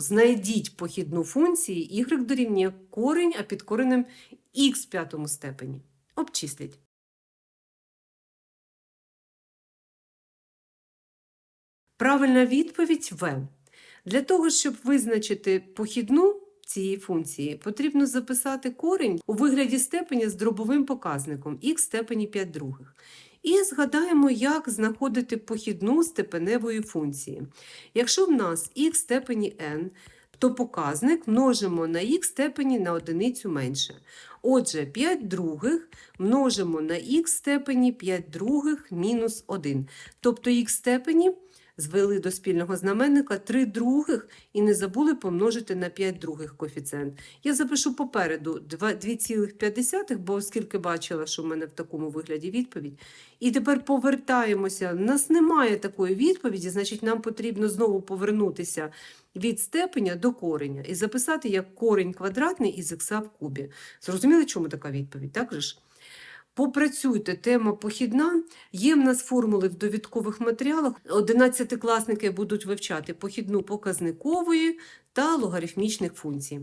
Знайдіть похідну функції y дорівнює корінь, а під коренем х в п'ятому степені. Обчисліть. Правильна відповідь В. Для того, щоб визначити похідну цієї функції, потрібно записати корінь у вигляді степеня з дробовим показником х степені 5 других. І згадаємо, як знаходити похідну степеневої функції. Якщо в нас х степені n, то показник множимо на х степені на одиницю менше. Отже, 5 других множимо на х степені 5 других мінус 1. Тобто х степені звели до спільного знаменника 3 других і не забули помножити на 5 других коефіцієнт. Я запишу попереду два- 2,5, бо оскільки бачила, що в мене в такому вигляді відповідь. І тепер повертаємося. У нас немає такої відповіді, значить, нам потрібно знову повернутися від степеня до кореня і записати як корінь квадратний із х в кубі. Зрозуміли, чому така відповідь? Так же ж? Попрацюйте, тема похідна. Є в нас формули в довідкових матеріалах. Одинадцятикласники будуть вивчати похідну показникової та логарифмічних функцій.